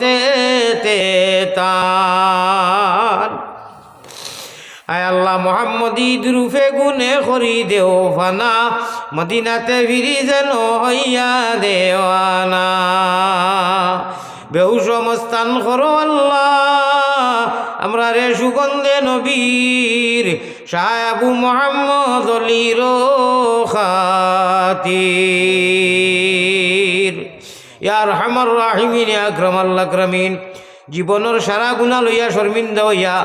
তে তান আয় আল্লাহ মোহাম্মদী দুরুফে গুনে করি দেও ফানা, মদিনাতে ফিরি যেন হইয়া দেওয়ানা। বেহু সমস্থান করো আল্লাহ, আমরা রে সুগন্ধে নবীর, শাহ আবু মোহাম্মদ অলির খাতির। ইয়ার হামার রাহিমিন আক্রম আল্লাহ ক্রমিন জীবনের সারা গুণা লইয়া শর্মিন্দা হইয়া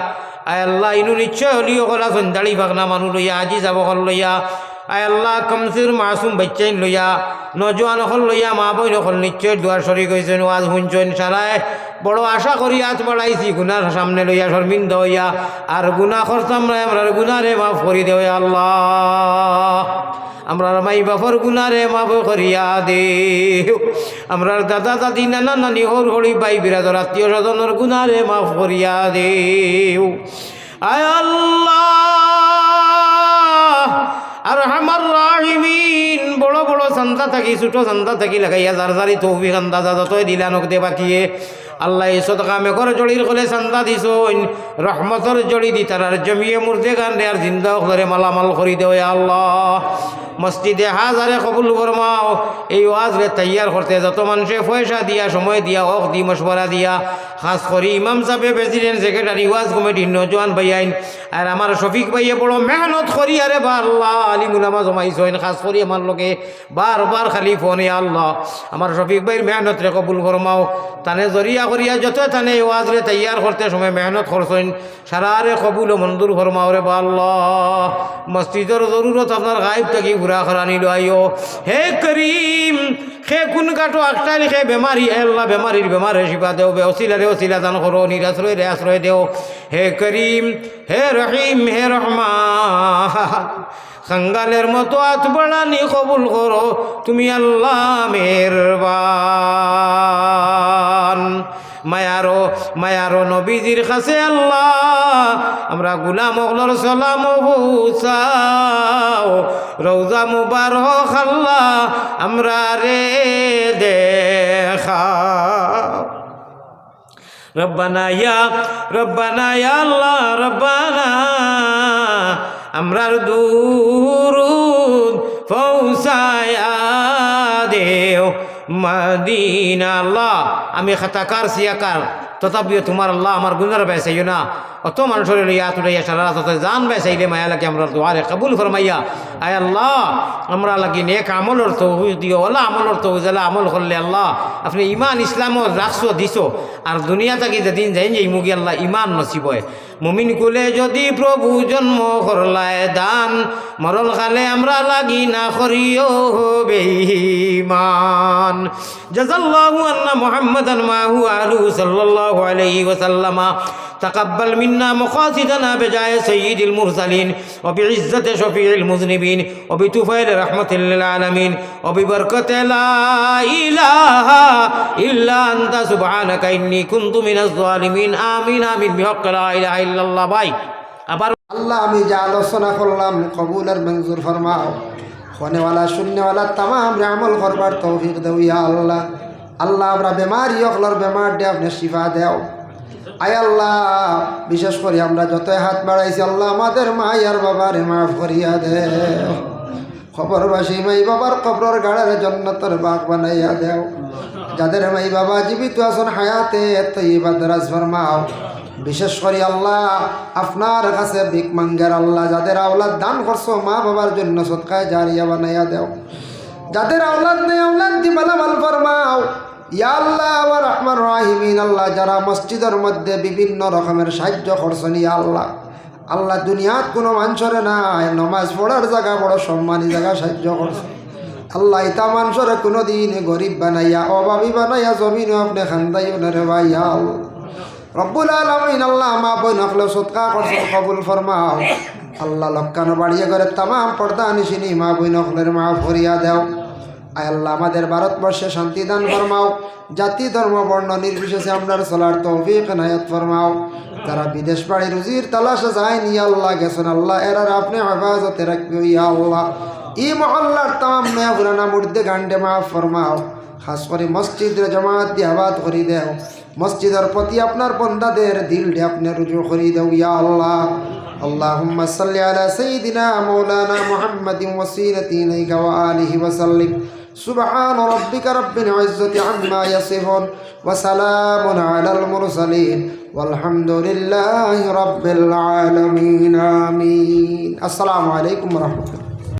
আয় আল্লাহ, ইনু নিশ্চয় হলিও কলা সন্ধ্যাড়ি ভাগনা মানু লইয়া, আজি যাব হল লইয়া। আয় আল্লাহ, কমসির মাসুম বাচ্চাইন লইয়া নজওয়ান হল লইয়া, মা বইন হল নিশ্চয় দুয়ার সরি গেছেন ওয়াজ শুনছেন সারায়। বড় আশা করি আজ বাড়াইছি, গুনার সামনে লইয়া শর্মিন্দা হইয়া আর গুনা না আমরা গুনারে মাফ করি দেও আল্লাহ। আমরা মাই বাপর গুনারে মাফ করিয়া দে আমরা দাদা, দাদি, নানা, নানি, হর, হরি বাই বিরাদর আত্মীয় স্বজনের গুনারে মাফ করিয়া দে আর আমার রাহিমিন। বড় বড় সন্তা থাকি ছোট সন্তা থাকি লাগাইয়া যার যারি তৌফিক আন্দাজা যতই দিলানক দে বাকিয়ে আল্লাহ সদকামে করে জড়ির করে চান্দা দিছ রহমতর জড়ি দি তার জমিয়ে মুর্দে গান রে আর জিন্দা করে মালামাল করি দে আল্লাহ। মসজিদে হাজারে কবুল ফরমাও এই ওয়াজরে তৈয়ার করতে যত মানুষে পয়সা দিয়া, সময় দিয়া, অক দি মশওয়ারা দিয়া খাস করি ইমাম সাহেব প্রেসিডেন্ট সেক্রেটারি ওয়াজ কমিটি নজওয়ান ভাইয়াইন আর আমার শফিক ভাইয়ে বড় মেহনত করি আরে বা আল্লাহ আলিমুলামা জমাইছেন খাস করি আমার লোকে বারবার খালি ফোনে আল্লাহ। আমার শফিক ভাইয়ের মেহনত রে কবুল ফরমাও তানে জরিয়া করিয়া যত তানে ওয়াজরে তৈয়ার করতে সময় মেহনত করছেন, সারারে কবুল মন্দুর ফরমাও রে বা আল্লাহ। মসজিদের জরুরত আপনার গাইব থাকি ঘুরা খরানি আইও হে করিম খে কোন কাটো আকটাইল খে বেমারি, হে আল্লাহ বেমারির বেমারে শিপা দেও বে অসিলা রে অসিলা দান করো নিরাশ্রয় রে আশ্রয় দেও। হে করিম, হে রহিম, হে রহমান, খাঙ্গালের মতো আত বাড়ানি কবুল করো, তুমি আল্লাহ মেরবান মায়ারো নবীজির কাছে আল্লাহ, আমরা গুলাম অগলর সালাম বুসাও রৌজা মুবারক আল্লাহ, আমরা রে দেখা। রব্বানা ইয়া, রব্বানা আল্লাহ, রব্বানা। আমরার দুরুদ ফৌসায়া দেও। মদিনা আল্লাহ, আমি খাতাকার সিয়াকার তথাপিও তোমার আল্লাহ আমার গুণার বেসাইও না। অত মানুষের ইয়া তুলাইয়া সারা রাত জান বেসাইলে মায়া লাগে আমরা দোয়ারে কবুল ফরমাইয়া। আয় আল্লাহ, আমরা লাগি নেক আমলের তো দিও, ওলা আমলের তো উজালা আমল করলে আল্লাহ আপনি ইমান ইসলামও রাখছো, দিছো। আর দুনিয়া থাকি যেদিন যাই যে মুগি আল্লাহ ইমান নসিব হয়। মুমিন কুলে যদি প্রভু জন্ম করলায় দান মরল কালে আমরা লাগি না করিও বেহিমান জাজাল্লাহু আন্না মুহাম্মাদান মাহু আলু সাল্লাল্লাহু আলাইহি ওয়াসাল্লামা। تقبل منا مقاصدنا بجاه سيد المرسلين وبعزة شفيع المذنبين وبتفيل رحمة للعالمين وببركة لا إله إلا أنت سبحانك إني كنت من الظالمين آمين آمين بحق لا إله إلا الله باي আবার আল্লাহ আমি যা আলোচনা করলাম কবুল আর মঞ্জুর ফরমাও খনেওয়ালা শূন্যওয়ালা তামাম রে আমল করবার তৌফিক দেও ইয়া আল্লাহ আল্লাহ আমরা বেমারি অকলর বেমার দে আপনি শিফা দেও আয় আল্লাহ, বিশেষ করে আমরা যত হাত বাড়াইছি, আল্লাহ আমাদের মা আর বাবার মাফ করিয়া দেও খবরবাসী মাই বাবার কবর গাড়ার জন্নতর বাগ বানাইয়া দেও। যাদের মাই বাবা জীবিত আছেন হায়াতে, তৈবা দরাজ ফরমাও। বিশেষ করে আল্লাহ, আপনার কাছে ভিক মাঙ্গের আল্লাহ, যাদের আওলাদ দান করছ, মা বাবার জন্য সৎকায় জারিয়া বানাইয়া দেও। যাদের আওলাদ নেই, আওলাদ দিবালা ভালো ফরমাও ইয়া আল্লাহ আবার রহমান রাহিমিন, আল্লাহ, যারা মসজিদের মধ্যে বিভিন্ন রকমের সাহায্য করছেন আল্লাহ। আল্লাহ দুনিয়াত কোনো মানুষরে নাই, নমাজ পড়ার জায়গা বড় সম্মানী জায়গা সাহায্য করছে। আল্লাহ ইতা মানুষরে কোনো দিন গরিব বানাইয়া, অভাবী বানাইয়া জমিন আপনি খান্দাইও না রে ভাই আল্লাহ। রব্বুল আলমিন, আল্লাহ মা বই নকলে সৎকা করছে কবুল ফরমাও। আল্লাহ লক্কানো বাড়িয়ে করে তামাম পর্দা নিশিনি মা বই নকলের মা ভরিয়া দেও। আল্লাহ আমাদের ভারতবর্ষে শান্তি দান ফরমাও জাতি ধর্ম বর্ণ নির্বিশেষে আপনার চলার তৌফিক নায়াত ফরমাও তারা বিদেশ বাড়ি রুজির তালাশে যায়নি আল্লাহ গেছেন আল্লাহ এরার আপনি হেফাজতে রাখবে ইয়া আল্লাহ ই মহল্লার তাম মেয়া পুরানা মুর্দে গান্ডে মা ফরমাও খাস করে মসজিদের জমাত দিয়ে আবাদ করে দেও মসজিদের প্রতি আপনার বন্দাদের দিলটি আপনি রুজু করে দেও ইয়া আল্লাহ اللهم صل على سيدنا مولانا محمد وسيلة إليك وآله وسلم সুবহান রব্বিকা রব্বিল ইজ্জতি আম্মা ইয়াসিফুন ওয়া সালামুন আলাল মুরসালিন আলহামদুলিল্লাহি রব্বিল আলামিন, আমিন। আসসালামু আলাইকুম ওয়া রাহমাতুল্লাহ।